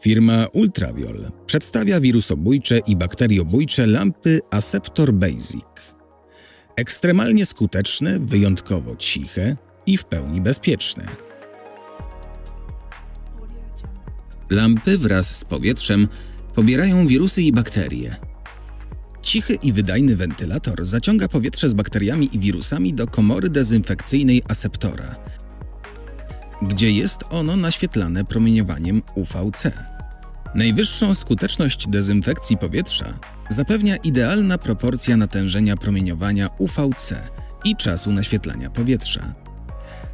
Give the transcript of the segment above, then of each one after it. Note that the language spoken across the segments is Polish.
Firma Ultraviol przedstawia wirusobójcze i bakteriobójcze lampy Aceptor Basic. Ekstremalnie skuteczne, wyjątkowo ciche i w pełni bezpieczne. Lampy wraz z powietrzem pobierają wirusy i bakterie. Cichy i wydajny wentylator zaciąga powietrze z bakteriami i wirusami do komory dezynfekcyjnej Aceptora, gdzie jest ono naświetlane promieniowaniem UVC. Najwyższą skuteczność dezynfekcji powietrza zapewnia idealna proporcja natężenia promieniowania UVC i czasu naświetlania powietrza.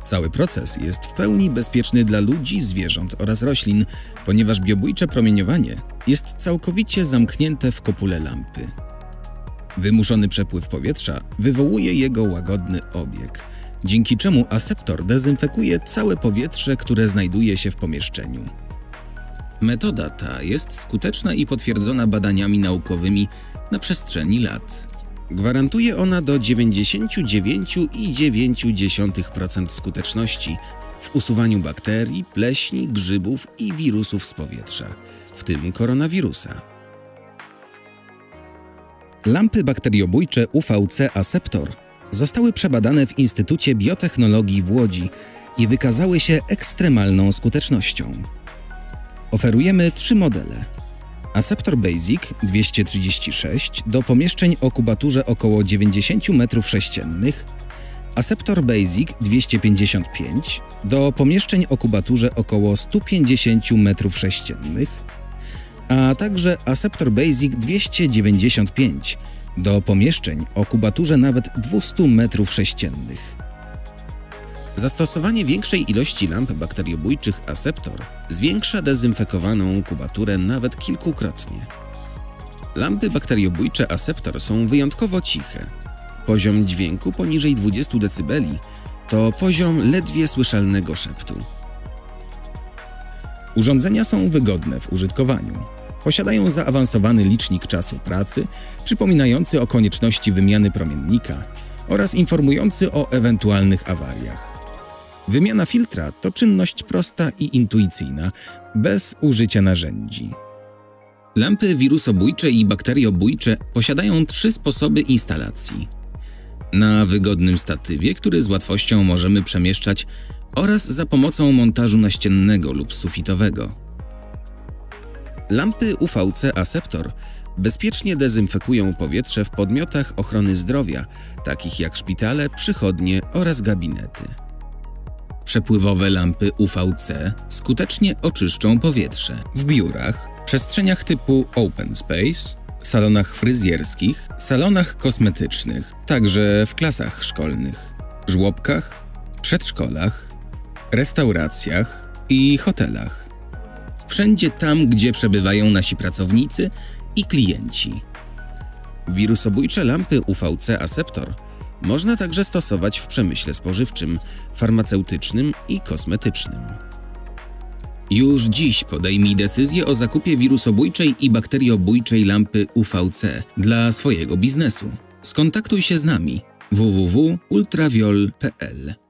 Cały proces jest w pełni bezpieczny dla ludzi, zwierząt oraz roślin, ponieważ biobójcze promieniowanie jest całkowicie zamknięte w kopule lampy. Wymuszony przepływ powietrza wywołuje jego łagodny obieg, dzięki czemu aseptor dezynfekuje całe powietrze, które znajduje się w pomieszczeniu. Metoda ta jest skuteczna i potwierdzona badaniami naukowymi na przestrzeni lat. Gwarantuje ona do 99,9% skuteczności w usuwaniu bakterii, pleśni, grzybów i wirusów z powietrza, w tym koronawirusa. Lampy bakteriobójcze UVC Aceptor zostały przebadane w Instytucie Biotechnologii w Łodzi i wykazały się ekstremalną skutecznością. Oferujemy trzy modele. Aceptor Basic 236 do pomieszczeń o kubaturze około 90 m3, Aceptor Basic 255 do pomieszczeń o kubaturze około 150 m3, a także Aceptor Basic 295 do pomieszczeń o kubaturze nawet 200 m3. Zastosowanie większej ilości lamp bakteriobójczych Aceptor zwiększa dezynfekowaną kubaturę nawet kilkukrotnie. Lampy bakteriobójcze Aceptor są wyjątkowo ciche. Poziom dźwięku poniżej 20 dB to poziom ledwie słyszalnego szeptu. Urządzenia są wygodne w użytkowaniu. Posiadają zaawansowany licznik czasu pracy, przypominający o konieczności wymiany promiennika oraz informujący o ewentualnych awariach. Wymiana filtra to czynność prosta i intuicyjna, bez użycia narzędzi. Lampy wirusobójcze i bakteriobójcze posiadają trzy sposoby instalacji. Na wygodnym statywie, który z łatwością możemy przemieszczać, oraz za pomocą montażu naściennego lub sufitowego. Lampy UVC Aceptor bezpiecznie dezynfekują powietrze w podmiotach ochrony zdrowia, takich jak szpitale, przychodnie oraz gabinety. Przepływowe lampy UVC skutecznie oczyszczą powietrze w biurach, przestrzeniach typu open space, salonach fryzjerskich, salonach kosmetycznych, także w klasach szkolnych, żłobkach, przedszkolach, restauracjach i hotelach. Wszędzie tam, gdzie przebywają nasi pracownicy i klienci. Wirusobójcze lampy UVC Aceptor można także stosować w przemyśle spożywczym, farmaceutycznym i kosmetycznym. Już dziś podejmij decyzję o zakupie wirusobójczej i bakteriobójczej lampy UVC dla swojego biznesu. Skontaktuj się z nami www.ultraviol.pl